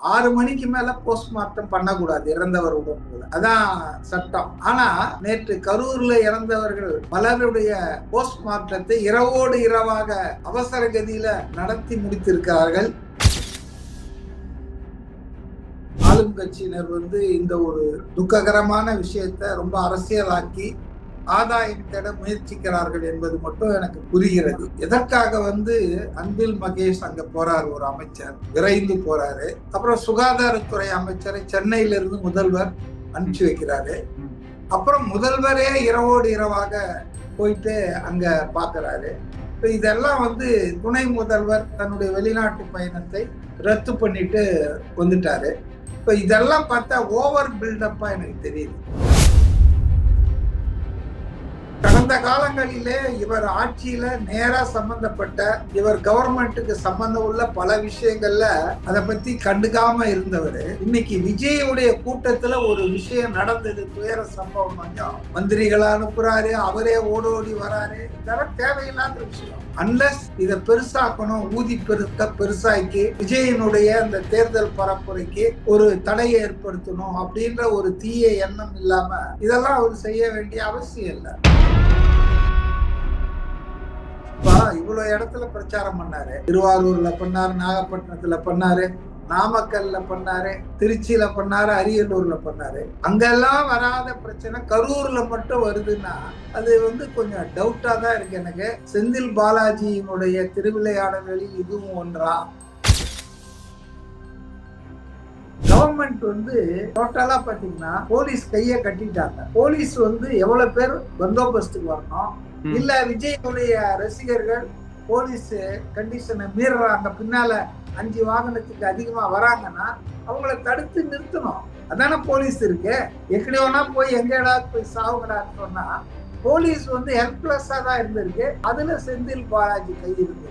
ஆறு மணிக்கு மேல போஸ்ட்மார்ட்டம் பண்ணக்கூடாது இறந்தவர் உடம்புல. அதான் சட்டம். ஆனா நேற்று கரூர்ல இறந்தவர்கள் பலருடைய போஸ்ட்மார்ட்டத்தை இரவோடு இரவாக அவசர கதியில நடத்தி முடித்திருக்கிறார்கள். ஆளும் கட்சியினர் வந்து இந்த ஒரு துக்ககரமான விஷயத்தை ரொம்ப அரசியலாக்கி ஆதாயம் தேட முயற்சிக்கிறார்கள் என்பது மட்டும் எனக்கு புரிகிறது. எதற்காக வந்து அன்பில் மகேஷ் அங்க போறாரு ஒரு அமைச்சர் விரைந்து போறாரு. அப்புறம் சுகாதாரத்துறை அமைச்சரை சென்னையில இருந்து முதல்வர் அனுப்பிச்சு வைக்கிறாரு. அப்புறம் முதல்வரே இரவோடு இரவாக போயிட்டு அங்க பாக்குறாரு. இப்ப இதெல்லாம் வந்து துணை முதல்வர் தன்னுடைய வெளிநாட்டு பயணத்தை ரத்து பண்ணிட்டு வந்துட்டாரு. இப்ப இதெல்லாம் பார்த்தா ஓவர் பில்டப்பா எனக்கு தெரியுது. அந்த காலங்களிலே இவர் ஆட்சியில நேரா சம்பந்தப்பட்ட இவர் கவர்மெண்ட்டுக்கு சம்பந்தம் உள்ள பல விஷயங்கள்ல அதை பத்தி கண்டுக்காம இருந்தவர். இன்னைக்கு விஜயுடைய கூட்டத்துல ஒரு விஷயம் நடந்தது துயர சம்பவம் கொஞ்சம் மந்திரிகளை அனுப்புறாரு அவரே ஓடோடி வராரு. இதெல்லாம் தேவையில்லாத விஷயம். அன்லஸ் இதை பெருசாக்கணும் ஊதி பெருக்க பெருசாக்கி விஜயனுடைய அந்த தேர்தல் பரப்புரைக்கு ஒரு தடையை ஏற்படுத்தணும் அப்படின்ற ஒரு தீய எண்ணம் இல்லாம இதெல்லாம் அவர் செய்ய வேண்டிய அவசியம் இல்லை. இவ்வளவு இடத்துல பிரச்சாரம் பண்ணாரு. திருவாரூர்ல பண்ணாரு நாகப்பட்டினத்துல பண்ணாரு நாமக்கல்ல பண்ணாரு திருச்சியில பண்ணாரு அரியலூர்ல பண்ணாரு. அங்கெல்லாம் வராத பிரச்சனை கரூர்ல மட்டும் வருதுன்னா அது வந்து கொஞ்சம் டவுட்டா தான் இருக்கு எனக்கு. செந்தில் பாலாஜியினுடைய திருவிளையாடல்களில் இதுவும் ஒன்றா? கவர்மெண்ட் வந்து டோட்டலா பாத்தீங்கன்னா போலீஸ் கையை கட்டிட்டாங்க. போலீஸ் வந்து எவ்வளவு பேர் பந்தோபஸ்துக்கு வரணும்? இல்ல விஜயனுடைய ரசிகர்கள் போலீஸ் கண்டிஷனை மீறுறாங்க. பின்னால அஞ்சு வாகனத்துக்கு அதிகமா வராங்கன்னா அவங்கள தடுத்து நிறுத்தணும். அதான போலீஸ் இருக்கு. எக்கடி போய் எங்க எங்கடா போய் சாவுங்கடான்னு சொன்னா போலீஸ் வந்து ஹெல்ப்லெஸ்ஸா தான் இருந்திருக்கு. அதுல செந்தில் பாலாஜி கை இருக்கு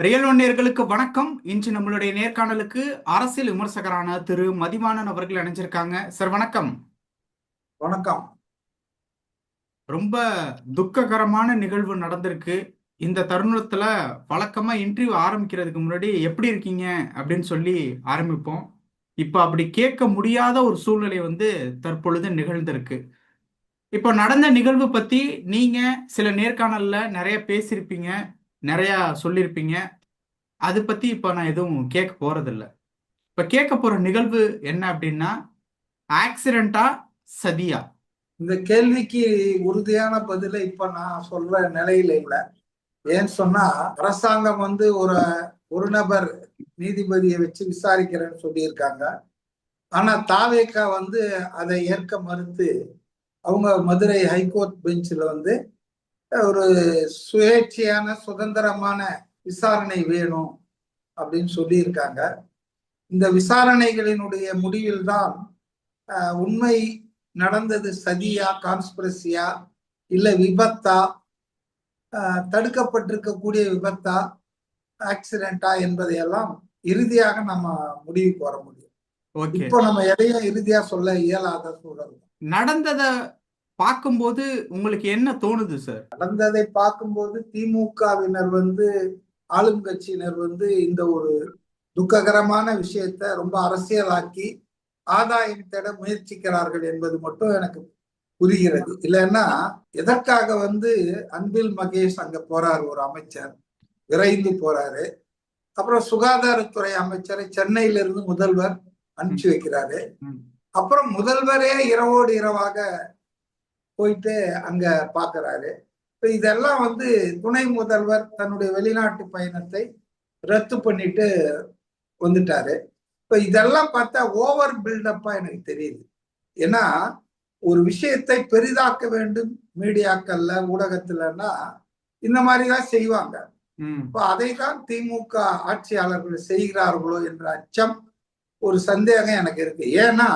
ரியல் நேர்களுக்கு வணக்கம். இன்று நம்மளுடைய நேர்காணலுக்கு அரசியல் விமர்சகரான திரு மதிவாணன் அவர்கள் இணைஞ்சிருக்காங்க. சார் வணக்கம். வணக்கம். ரொம்ப துக்ககரமான நிகழ்வு நடந்திருக்கு. இந்த தருணத்துல வழக்கமா இன்டர்வியூ ஆரம்பிக்கிறதுக்கு முன்னாடி எப்படி இருக்கீங்க அப்படின்னு சொல்லி ஆரம்பிப்போம். இப்ப அப்படி கேட்க முடியாத ஒரு சூழ்நிலை வந்து தற்பொழுது நிகழ்ந்திருக்கு. இப்போ நடந்த நிகழ்வு பத்தி நீங்க சில நேர்காணல்ல நிறைய பேசியிருப்பீங்க. நிறையா சொல்லியிருப்பீங்க. அதை பற்றி இப்போ நான் எதுவும் கேட்க போகிறதில்ல இப்போ கேட்க போகிற நிகழ்வு என்ன அப்படின்னா ஆக்சிடெண்ட்டா சதியா? இந்த கேள்விக்கு உறுதியான பதிலை இப்போ நான் சொல்ற நிலையில இல்லை. ஏன்னு சொன்னா அரசாங்கம் வந்து ஒரு ஒரு நபர் நீதிபதியை வச்சு விசாரிக்கிறேன்னு சொல்லியிருக்காங்க. ஆனா தாவேக்கா வந்து அதை ஏற்க மறுத்து அவங்க மதுரை ஹைகோர்ட் பெஞ்சில் வந்து ஒரு சுயேட்சையான சுதந்திரமான விசாரணை வேணும் அப்படின்னு சொல்லியிருக்காங்க. இந்த விசாரணைகளினுடைய முடிவில் தான் உண்மை நடந்தது சதியா கான்ஸ்பிரசியா இல்ல விபத்தா தடுக்கப்பட்டிருக்கக்கூடிய விபத்தா ஆக்சிடென்டா என்பதையெல்லாம் இறுதியாக நம்ம முடிவுக்கு வர முடியும். இப்போ நம்ம எதையும் இறுதியா சொல்ல இயலாத சூழல். நடந்தத பார்க்கும்போது உங்களுக்கு என்ன தோணுது சார்? நடந்ததை பார்க்கும்போது திமுகவினர் வந்து ஆளும் கட்சியினர் வந்து இந்த ஒரு துக்ககரமான விஷயத்த ரொம்ப அரசியலாக்கி ஆதாயம் தேட முயற்சிக்கிறார்கள் என்பது மட்டும் எனக்கு புரிகிறது. இல்லைன்னா எதற்காக வந்து அன்பில் மகேஷ் அங்க போறாரு ஒரு அமைச்சர் விரைந்து போறாரு. அப்புறம் சுகாதாரத்துறை அமைச்சரை சென்னையில இருந்து முதல்வர் அனுப்பிச்சு வைக்கிறாரு. அப்புறம் முதல்வரே இரவோடு இரவாக போயிட்டு அங்க பாக்குறாரு. இப்ப இதெல்லாம் வந்து துணை முதல்வர் தன்னுடைய வெளிநாட்டு பயணத்தை ரத்து பண்ணிட்டு வந்துட்டாரு. இப்ப இதெல்லாம் பார்த்தா ஓவர் பில்டப்பா எனக்கு தெரியுது. ஏன்னா ஒரு விஷயத்தை பெரிதாக்க வேண்டும் மீடியாக்கள்ல ஊடகத்துலன்னா இந்த மாதிரிதான் செய்வாங்க. இப்ப அதை தான் திமுக ஆட்சியாளர்கள் செய்கிறார்களோ என்ற அச்சம் ஒரு சந்தேகம் எனக்கு இருக்கு. ஏன்னா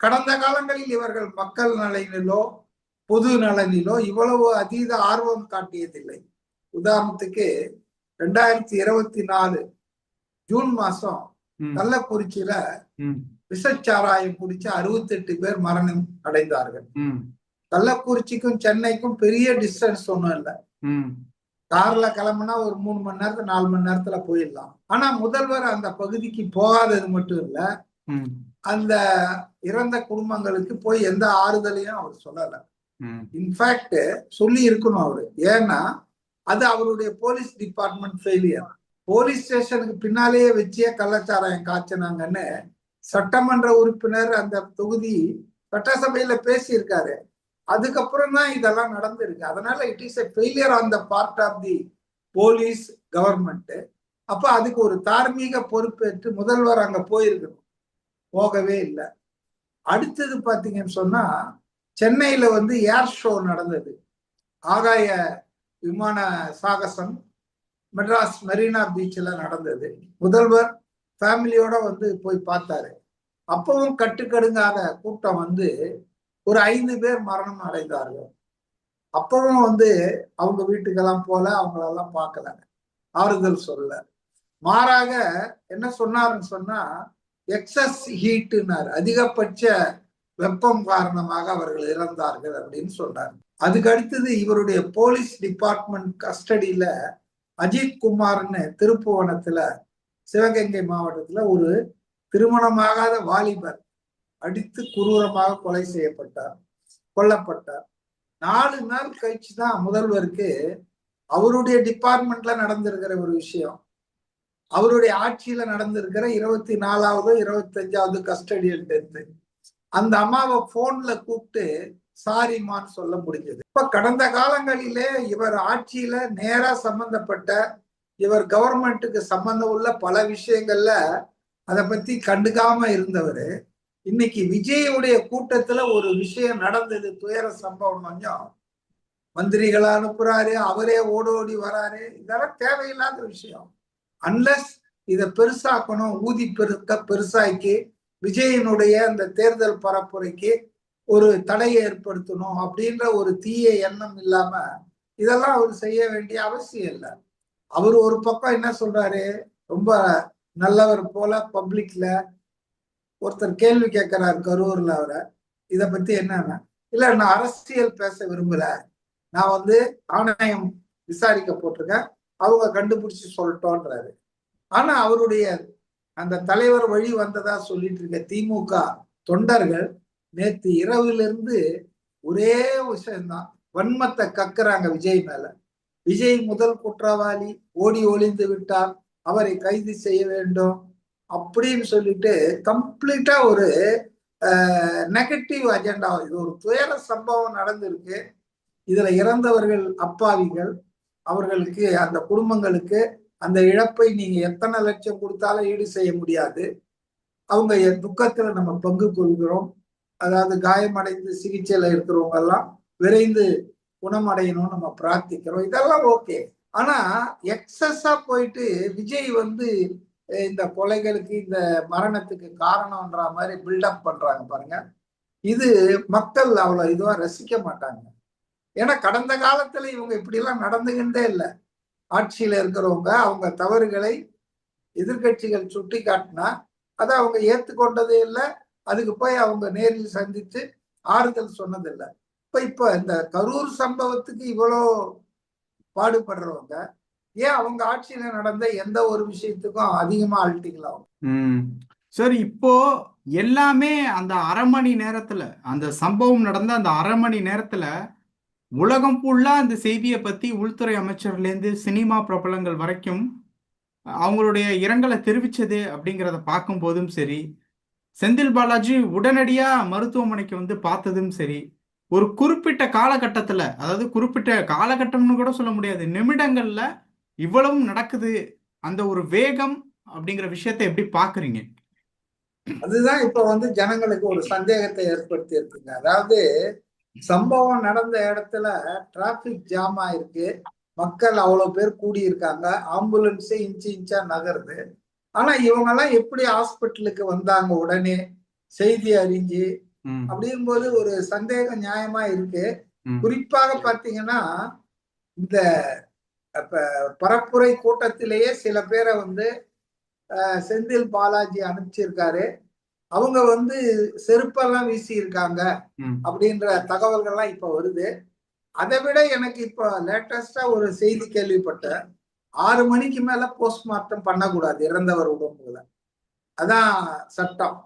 கடந்த காலங்களில் இவர்கள் மக்கள் நலனிலோ பொது நலனிலோ இவ்வளவு அதீத ஆர்வம் காட்டியதில்லை. உதாரணத்துக்கு ரெண்டாயிரத்தி இருபத்தி நாலு ஜூன் மாசம் கள்ளக்குறிச்சியில விஷச்சாராயம் குடிச்சு அறுபத்தி எட்டு பேர் மரணம் அடைந்தார்கள். கள்ளக்குறிச்சிக்கும் சென்னைக்கும் பெரிய டிஸ்டன்ஸ் ஒன்றும் இல்லை. கார்ல கிளம்புனா ஒரு மூணு மணி நேரத்துல நாலு மணி நேரத்துல போயிடலாம். ஆனா முதல்வர் அந்த பகுதிக்கு போகாதது மட்டும் இல்ல. அந்த இறந்த குடும்பங்களுக்கு போய் எந்த ஆறுதலையும் அவர் சொல்லல. இன்ஃபேக்ட் சொல்லி இருக்கணும் அவரு. ஏன்னா அது அவருடைய போலீஸ் டிபார்ட்மெண்ட் ஃபெயிலியர் போலீஸ் ஸ்டேஷனுக்கு பின்னாலேயே வச்சே கள்ளச்சாராயம் காய்ச்சினாங்கன்னு சட்டமன்ற உறுப்பினர் அந்த தொகுதி சட்டசபையில பேசியிருக்காரு. அதுக்கப்புறம் தான் இதெல்லாம் நடந்திருக்கு. அதனால it is a failure on the part of the police government அப்ப அதுக்கு ஒரு தார்மீக பொறுப்பேற்று முதல்வர் அங்க போயிருக்கணும். போகவே இல்லை. அடுத்தது பாத்தீங்கன்னு சொன்னா சென்னையில வந்து ஏர் ஷோ நடந்தது. ஆகாய விமான சாகசம் மெட்ராஸ் மெரினா பீச்சில் நடந்தது. முதல்வர் ஃபேமிலியோட வந்து போய் பார்த்தாரு. அப்பவும் கட்டுக்கடுங்காத கூட்டம் வந்து ஒரு ஐந்து பேர் மரணம் அடைந்தார்கள். அப்பவும் வந்து அவங்க வீட்டுக்கெல்லாம் போல அவங்களெல்லாம் பார்க்கல. ஆறுதல் சொல்ல மாறாக என்ன சொன்னாருன்னு சொன்னா எக்ஸஸ் ஹீட்டுனார் அதிகபட்ச வெப்பம் காரணமாக அவர்கள் இறந்தார்கள் அப்படின்னு சொல்றாரு. அதுக்கு அடுத்தது இவருடைய போலீஸ் டிபார்ட்மெண்ட் கஸ்டடியில அஜித் குமார்னு திருப்புவனத்துல சிவகங்கை மாவட்டத்துல ஒரு திருமணமாகாத வாலிபர் அடித்து குரூரமாக கொலை செய்யப்பட்டார் கொல்லப்பட்டார். நாலு நாள் கழிச்சு தான் முதல்வருக்கு அவருடைய டிபார்ட்மெண்ட்ல நடந்திருக்கிற ஒரு விஷயம். அவருடைய ஆட்சியில நடந்திருக்கிற இருபத்தி நாலாவது இருபத்தஞ்சாவது கஸ்டடியல் டெத்து. அந்த அம்மாவை போன்ல கூப்பிட்டு சாரிமான்னு சொல்ல முடிஞ்சது. இப்ப கடந்த காலங்களிலே இவர் ஆட்சியில நேரா சம்பந்தப்பட்ட இவர் கவர்மெண்ட்டுக்கு சம்பந்தம் உள்ள பல விஷயங்கள்ல அதை பத்தி கண்டுக்காம இருந்தவர். இன்னைக்கு விஜயுடைய கூட்டத்துல ஒரு விஷயம் நடந்தது துயர சம்பவம் கொஞ்சம். மந்திரிகளை அனுப்புறாரு அவரே ஓடோடி வராரு. இதெல்லாம் தேவையில்லாத விஷயம். அன்லஸ் இதை பெருசாக்கணும் ஊதி பெருக்க பெருசாக்கி விஜயனுடைய அந்த தேர்தல் பரப்புரைக்கு ஒரு தடையை ஏற்படுத்தணும் அப்படின்ற ஒரு தீய எண்ணம் இல்லாம இதெல்லாம் அவர் செய்ய வேண்டிய அவசியம் இல்லை. அவர் ஒரு பக்கம் என்ன சொல்றாரு? ரொம்ப நல்லவர் போல பப்ளிக்ல ஒருத்தர் கேள்வி கேட்கிறார் கரூர்ல அவரை. இதை பத்தி என்னன்னா இல்ல நான் அரசியல் பேச விரும்பல. நான் வந்து ஆணையம் விசாரிக்க போட்டிருக்கேன். அவங்க கண்டுபிடிச்சு சொல்லட்டோன்றாரு ஆனா அவருடைய அந்த தலைவர் வழி வந்ததா சொல்லிட்டு இருக்க திமுக தொண்டர்கள் நேத்து இரவிலிருந்து ஒரே விஷயம்தான். வன்மத்தை கக்குறாங்க விஜய் மேல. விஜய் முதல் குற்றவாளி ஓடி ஒளிந்து விட்டார் அவரை கைது செய்ய வேண்டும் அப்படின்னு சொல்லிட்டு கம்ப்ளீட்டா ஒரு நெகட்டிவ் அஜெண்டா. இது ஒரு துயர சம்பவம் நடந்திருக்கு. இதுல இறந்தவர்கள் அப்பாவிகள் அவர்களுக்கு அந்த குடும்பங்களுக்கு அந்த இழப்பை நீங்க எத்தனை லட்சம் கொடுத்தாலும் ஈடு செய்ய முடியாது. அவங்க துக்கத்துல நம்ம பங்கு கொள்கிறோம். அதாவது காயமடைந்து சிகிச்சையில இருக்கிறவங்க எல்லாம் விரைந்து குணமடையணும்னு நம்ம பிரார்த்திக்கிறோம். இதெல்லாம் ஓகே. ஆனா எக்ஸஸா போயிட்டு விஜய் வந்து இந்த கொலைகளுக்கு இந்த மரணத்துக்கு காரணம்ன்ற மாதிரி பில்டப் பண்றாங்க பாருங்க. இது மக்கள் அவ்வளவு இதுவா ரசிக்க மாட்டாங்க. ஏன்னா கடந்த காலத்துல இவங்க இப்படி எல்லாம் நடந்துகிட்டே இல்லை. ஆட்சியில இருக்கிறவங்க அவங்க தவறுகளை எதிர்கட்சிகள் சுட்டி காட்டினா அதை அவங்க ஏத்துக்கொண்டதே இல்லை. அதுக்கு போய் அவங்க நேரில் சந்தித்து ஆறுதல் சொன்னதில்லை. இப்ப இப்ப இந்த கரூர் சம்பவத்துக்கு இவ்வளோ பாடுபடுறவங்க ஏன் அவங்க ஆட்சியில நடந்த எந்த ஒரு விஷயத்துக்கும் அதிகமா அழட்டிக்கலாம் சரி இப்போ எல்லாமே அந்த அரை மணி நேரத்துல அந்த சம்பவம் நடந்த அந்த அரை மணி நேரத்துல உலகம் ஃபுல்லா அந்த செய்தியை பத்தி உள்துறை அமைச்சர்லேருந்து சினிமா பிரபலங்கள் வரைக்கும் அவங்களுடைய இரங்கலை தெரிவிச்சது அப்படிங்கிறத பார்க்கும் போதும் சரி செந்தில் பாலாஜி உடனடியா மருத்துவமனைக்கு வந்து பார்த்ததும் சரி ஒரு குறிப்பிட்ட காலகட்டத்துல அதாவது குறிப்பிட்ட காலகட்டம்னு கூட சொல்ல முடியாது நிமிடங்கள்ல இவ்வளவும் நடக்குது அந்த ஒரு வேகம் அப்படிங்கிற விஷயத்தை எப்படி பாக்குறீங்க அதுதான் இப்ப வந்து ஜனங்களுக்கு ஒரு சந்தேகத்தை ஏற்படுத்தி இருக்குங்க அதாவது சம்பவம் நடந்த இடத்துல டிராபிக் ஜாம் ஆயிருக்கு. மக்கள் அவ்வளவு பேர் கூடி இருக்காங்க ஆம்புலன்ஸே இன்ச்சு இன்ச்சா நகருது. ஆனா இவங்க எல்லாம் எப்படி ஹாஸ்பிட்டலுக்கு வந்தாங்க உடனே? செய்தி அறிஞ்சு அப்படிங்கும்போது ஒரு சந்தேகம் நியாயமா இருக்கு. குறிப்பாக பாத்தீங்கன்னா இந்த பரப்புரை கூட்டத்திலேயே சில பேரை வந்து செந்தில் பாலாஜி அனுப்பிச்சிருக்காரு. அவங்க வந்து செருப்பெல்லாம் வீசி இருக்காங்க அப்படின்ற தகவல்கள்லாம் இப்ப வருது. அதை விட எனக்கு இப்போ லேட்டஸ்டா ஒரு செய்தி கேள்விப்பட்டேன். ஆறு மணிக்கு மேல போஸ்ட்மார்ட்டம் பண்ணக்கூடாது இறந்தவர் உடம்புல. அதான் சட்டம்.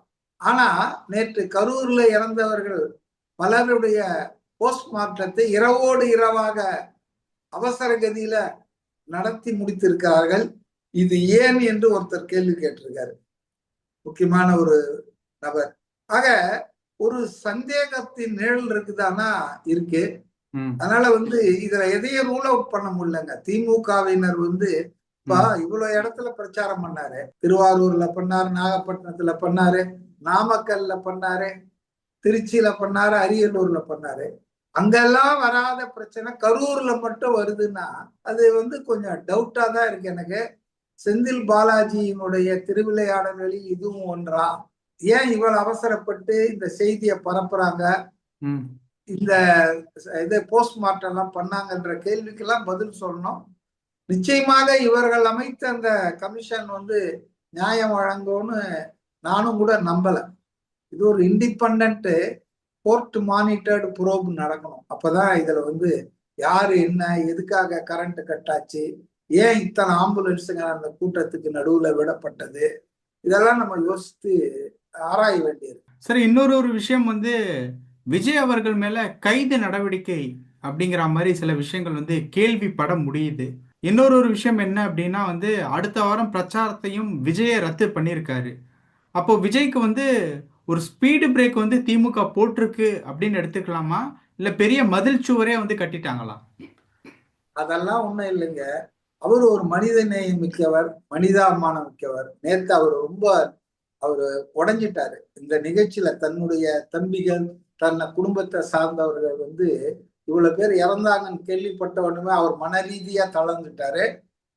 ஆனா நேற்று கரூர்ல இறந்தவர்கள் பலருடைய போஸ்ட்மார்ட்டத்தை இரவோடு இரவாக அவசர கதியில நடத்தி முடித்திருக்கிறார்கள். இது ஏன் என்று ஒருத்தர் கேள்வி கேட்டிருக்காரு. முக்கியமான ஒரு நபர். ஆக ஒரு சந்தேகத்தின் நிழல் இருக்குதானா? இருக்கு. அதனால வந்து இதுல எதையும் ரூல் அவுட் பண்ண முடியலங்க. திமுகவினர் வந்து இப்ப இவ்வளவு இடத்துல பிரச்சாரம் பண்ணாரு. திருவாரூர்ல பண்ணாரு நாகப்பட்டினத்துல பண்ணாரு நாமக்கல்ல பண்ணாரு திருச்சியில பண்ணாரு அரியலூர்ல பண்ணாரு. அங்கெல்லாம் வராத பிரச்சனை கரூர்ல மட்டும் வருதுன்னா அது வந்து கொஞ்சம் டவுட்டா தான் இருக்கு எனக்கு. செந்தில் பாலாஜியினுடைய திருவிளையாடல்களில் இதுவும் ஒன்றா? ஏன் இவ்வளவு அவசரப்பட்டு இந்த செய்தியை பரப்புறாங்க? ம். இந்த இது போஸ்ட்மார்ட்டம் எல்லாம் பண்ணாங்கன்ற கேள்விக்கெல்லாம் பதில் சொல்லணும். நிச்சயமாக இவர்கள் அமைத்த அந்த கமிஷன் வந்து நியாயம் வழங்கும்னு நானும் கூட நம்பல. இது ஒரு இண்டிபெண்ட் கோர்ட் மானிட்டர்டு ப்ரோப் நடக்கணும். அப்பதான் இதுல வந்து யாரு என்ன எதுக்காக கரண்ட் கட் ஆச்சு ஏன் இத்தனை ஆம்புலன்ஸுங்க அந்த கூட்டத்துக்கு நடுவுல விடப்பட்டது? இதெல்லாம் நம்ம யோசித்து ஆராய வேண்டியது. சரி இன்னொரு ஒரு விஷயம் வந்து விஜய் அவர்கள் மேல கைது நடவடிக்கை அப்படிங்கிற மாதிரி சில விஷயங்கள் வந்து கேள்விப்பட முடியுது. இன்னொரு ஒரு விஷயம் என்ன அப்படின்னா வந்து அடுத்த வாரம் பிரச்சாரத்தையும் விஜயை ரத்து பண்ணியிருக்காரு. அப்போ விஜய்க்கு வந்து ஒரு ஸ்பீடு பிரேக் வந்து திமுக போட்டிருக்கு அப்படின்னு எடுத்துக்கலாமா? இல்ல பெரிய மதில் சுவரே வந்து கட்டிட்டாங்களா? அதெல்லாம் ஒண்ணும் இல்லைங்க. அவர் ஒரு மனித நேயம் மிக்கவர் மனிதாபிமானம் மிக்கவர். நேத்து அவர் ரொம்ப அவர் உடஞ்சிட்டாரு. இந்த நிகழ்ச்சியில தன்னுடைய தம்பிகள் தன்னை குடும்பத்தை சார்ந்தவர்கள் வந்து இவ்வளவு பேர் இறந்தாங்கன்னு கேள்விப்பட்ட உடனே அவர் மன ரீதியா தளர்ந்துட்டாரு.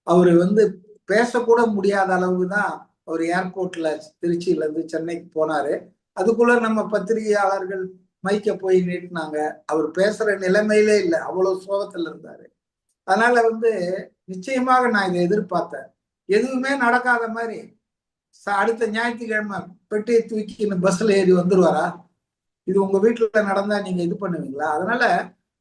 அவரு வந்து பேசக்கூட முடியாத அளவுக்கு தான் அவர் ஏர்போர்ட்ல திருச்சியில இருந்து சென்னைக்கு போனாரு. அதுக்குள்ள நம்ம பத்திரிகையாளர்கள் மைக்க போய் நீட்டினாங்க. அவர் பேசுற நிலைமையிலே இல்லை அவ்வளவு சோகத்துல இருந்தாரு. அதனால வந்து நிச்சயமாக நான் இதை எதிர்பார்த்தேன். எதுவுமே நடக்காத மாதிரி அடுத்த ஞாயிற்றுக்கிழமை பெட்டியை தூக்கின்னு பஸ்ல ஏறி வந்துருவாரா? இது உங்க வீட்டுல நடந்தா நீங்க இது பண்ணுவீங்களா? அதனால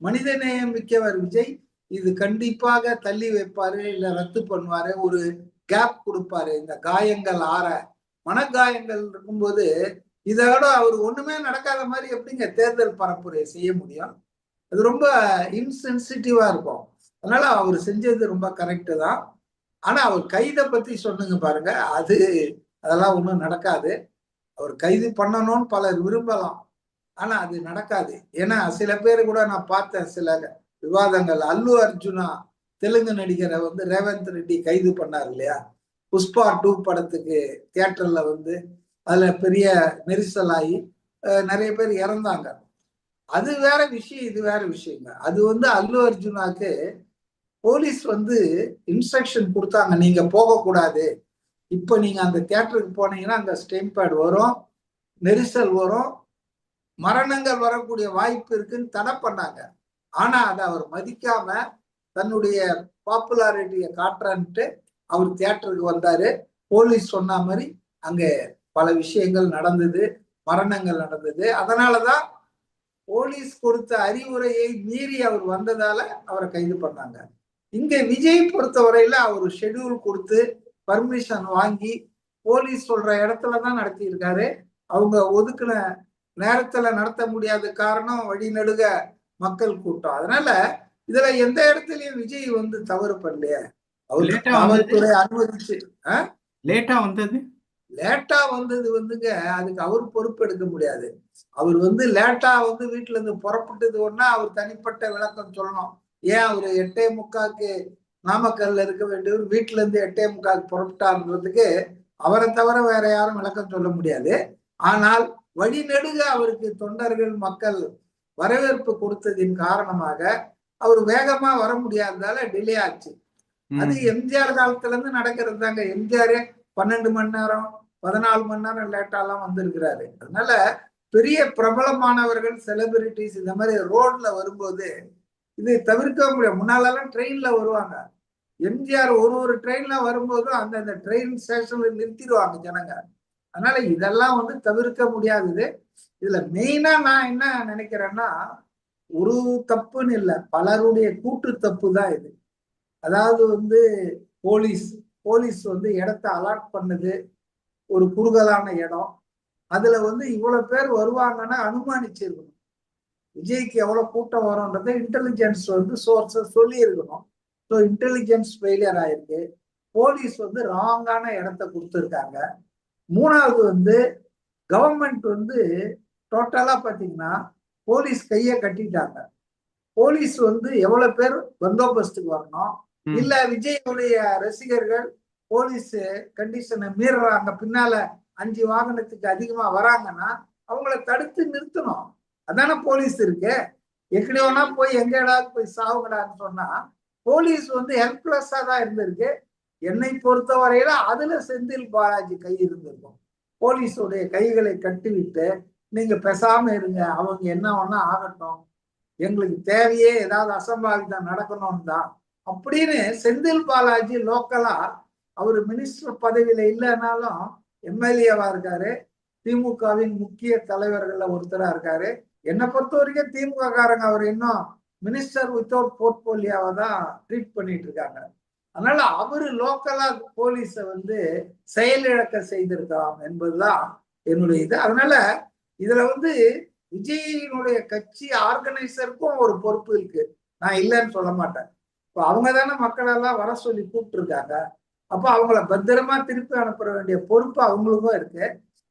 மனிதநேயம் மிக்கவர் விஜய் இது கண்டிப்பாக தள்ளி வைப்பாரு இல்ல ரத்து பண்ணுவாரு ஒரு கேப் கொடுப்பாரு. இந்த காயங்கள் ஆற மனக்காயங்கள் இருக்கும்போது இதோட அவர் ஒண்ணுமே நடக்காத மாதிரி எப்படிங்க தேர்தல் பரப்புரை செய்ய முடியும்? அது ரொம்ப இன்சென்சிட்டிவா இருக்கும். அதனால அவர் செஞ்சது ரொம்ப கரெக்டு தான். ஆனா அவர் கைதை பத்தி சொன்னுங்க பாருங்க. அது அதெல்லாம் ஒன்றும் நடக்காது. அவர் கைது பண்ணணும்னு பலர் விரும்பலாம். ஆனா அது நடக்காது. ஏன்னா சில பேர் கூட நான் பார்த்தேன் சில விவாதங்கள். அல்லு அர்ஜுனா தெலுங்கு நடிகரை வந்து ரேவந்த் ரெட்டி கைது பண்ணார் இல்லையா? புஷ்பா டூ படத்துக்கு தியேட்டர்ல வந்து அதுல பெரிய நெரிசலாகி நிறைய பேர் இறந்தாங்க. அது வேற விஷயம் இது வேற விஷயங்க. அது வந்து அல்லு அர்ஜுனாக்கு போலீஸ் வந்து இன்ஸ்ட்ரக்ஷன் கொடுத்தாங்க. நீங்க போகக்கூடாது. இப்போ நீங்க அந்த தியேட்டருக்கு போனீங்கன்னா அங்கே ஸ்டெம் பேட் வரும் நெரிசல் வரும் மரணங்கள் வரக்கூடிய வாய்ப்பு இருக்குன்னு தடை பண்ணாங்க. ஆனா அதை அவர் மதிக்காம தன்னுடைய பாப்புலாரிட்டியை காட்டுறான்ட்டு அவர் தியேட்டருக்கு வந்தாரு. போலீஸ் சொன்ன மாதிரி அங்க பல விஷயங்கள் நடந்தது மரணங்கள் நடந்தது. அதனாலதான் போலீஸ் கொடுத்த அறிவுரையை மீறி அவர் வந்ததால அவரை கைது பண்ணாங்க. இங்க விஜய் பொறுத்தவரையில அவர் ஷெட்யூல் கொடுத்து பர்மிஷன் வாங்கி போலீஸ் சொல்ற இடத்துல தான் நடத்தி இருக்காரு அவங்க ஒதுக்குன நேரத்துல நடத்த முடியாத காரணம் வழிநடுக மக்கள் கூட்டம். அதனால இதுல எந்த இடத்துலயும் விஜய் வந்து தவறு பண்ணலையே. அவர். காவல்துறை அனுமதிச்சு லேட்டா வந்தது? லேட்டா வந்தது வந்துங்க அதுக்கு அவர் பொறுப்பு எடுக்க முடியாது. அவர் வந்து லேட்டா வந்து வீட்டுல இருந்து புறப்பட்டது ஒன்னா அவர் தனிப்பட்ட விளக்கம் சொல்லணும். ஏன் அவர் எட்டே முக்காக்கு நாமக்கல்ல இருக்க வேண்டியவர் வீட்டுல இருந்து எட்டே முக்காக்கு புறப்பட்டாருன்றதுக்கு அவரை தவிர வேற யாரும் விளக்கம் சொல்ல முடியாது. ஆனால் வழிநெடுக அவருக்கு தொண்டர்கள் மக்கள் வரவேற்பு கொடுத்ததின் காரணமாக அவர் வேகமா வர முடியாததால டிலே ஆச்சு. அது எம்ஜிஆர் காலத்துல இருந்து நடக்கிறது தாங்க. எம்ஜிஆரே பன்னெண்டு மணி நேரம் பதினாலு மணி நேரம் லேட்டாலாம் வந்திருக்கிறாரு. அதனால பெரிய பிரபலமானவர்கள் செலிபிரிட்டிஸ் இந்த மாதிரி ரோட்ல வரும்போது இது தவிர்க்க முடியாது. முன்னாலெல்லாம் ட்ரெயின்ல வருவாங்க. எம்ஜிஆர் ஒரு ஒரு ட்ரெயின்ல வரும்போதும் அந்தந்த ட்ரெயின் ஸ்டேஷன்ல நிறுத்திடுவாங்க ஜனங்க. அதனால இதெல்லாம் வந்து தவிர்க்க முடியாதது. இதுல மெயினா நான் என்ன நினைக்கிறேன்னா ஒரு தப்புன்னு இல்லை பலருடைய கூட்டு தப்பு தான் இது. அதாவது வந்து போலீஸ் போலீஸ் வந்து இடத்த அலாட் பண்ணுது ஒரு குறுகலான இடம். அதுல வந்து இவ்வளவு பேர் வருவாங்கன்னா அனுமானிச்சிருக்கணும். விஜய்க்கு எவ்வளவு கூட்டம் வரும்ன்றத இன்டெலிஜென்ஸ் வந்து சோர்ஸஸ் சொல்லி இருக்கணும் ஸோ இன்டெலிஜென்ஸ் ஃபெயிலியர் ஆயிருக்கு. போலீஸ் வந்து ராங்கான இடத்த கொடுத்துருக்காங்க. மூணாவது வந்து கவர்மெண்ட் வந்து டோட்டலா பாத்தீங்கன்னா போலீஸ் கையை கட்டிட்டாங்க. போலீஸ் வந்து எவ்வளவு பேர் பந்தோபஸ்துக்கு வரணும். இல்ல விஜயுடைய ரசிகர்கள் போலீஸ் கண்டிஷனை மீறுறாங்க. பின்னால அஞ்சு வாகனத்துக்கு அதிகமா வராங்கன்னா அவங்கள தடுத்து நிறுத்தணும். அதானே போலீஸ் இருக்கு. எக்கடி வேணா போய் எங்க ஏதாவது போய் சாவுங்கடான்னு சொன்னா போலீஸ் வந்து ஹெல்ப்லெஸ்ஸா தான் இருந்திருக்கு. என்னை பொறுத்த வரையில அதுல செந்தில் பாலாஜி கை இருந்திருக்கும். போலீஸோடைய கைகளை கட்டிவிட்டு நீங்க பெசாம இருங்க அவங்க என்ன வேணா ஆகட்டும் எங்களுக்கு தேவையே ஏதாவது அசம்பாவிதம் நடக்கணும் தான். அப்படின்னு செந்தில் பாலாஜி லோக்கலா அவர் மினிஸ்டர் பதவியில இல்லைனாலும் எம்எல்ஏவா இருக்காரு. திமுகவின் முக்கிய தலைவர்கள்ல ஒருத்தரா இருக்காரு. என்னை பொறுத்த வரைக்கும் திமுக காரங்க அவர் இன்னும் மினிஸ்டர் வித்தவுட் போர்ட்போலியோவை தான் ட்ரீட் பண்ணிட்டு இருக்காங்க. அதனால அவரு லோக்கலா போலீஸை வந்து செயலிழக்க செய்திருக்கலாம் என்பதுதான் என்னுடைய இது. அதனால இதுல வந்து விஜயினுடைய கட்சி ஆர்கனைசருக்கும் ஒரு பொறுப்பு இருக்கு. நான் இல்லைன்னு சொல்ல மாட்டேன். இப்போ அவங்க தானே மக்களெல்லாம் வர சொல்லி கூப்பிட்டு இருக்காங்க அப்போ அவங்கள பத்திரமா திருப்பி அனுப்ப வேண்டிய பொறுப்பு அவங்களுக்கும் இருக்கு.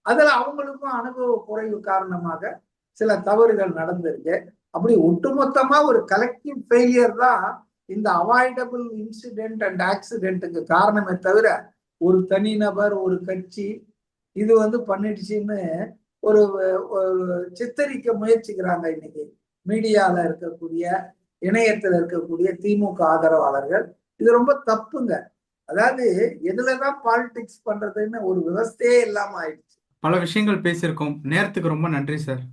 அதுல அவங்களுக்கும் அனுபவ குறைவு காரணமாக சில தவறுகள் நடந்திருக்கு. அப்படி ஒட்டுமொத்தமா ஒரு கலெக்டிவ் ஃபெயிலியர் தான் இந்த அவாய்டபிள் இன்சிடென்ட் அண்ட் ஆக்சிடென்ட்டுக்கு காரணமே தவிர ஒரு தனிநபர் ஒரு கட்சி இது வந்து பண்ணிடுச்சின்னு ஒரு சித்தரிக்க முயற்சிக்கிறாங்க இன்னைக்கு. மீடியால இருக்கக்கூடிய இணையத்தில் இருக்கக்கூடிய திமுக ஆதரவாளர்கள். இது ரொம்ப தப்புங்க. அதாவது எதுலதான் பாலிடிக்ஸ் பண்றதுன்னு ஒரு விவஸ்தையே இல்லாம ஆயிடுச்சு. பல விஷயங்கள் பேசியிருக்கோம். நேரத்துக்கு ரொம்ப நன்றி சார்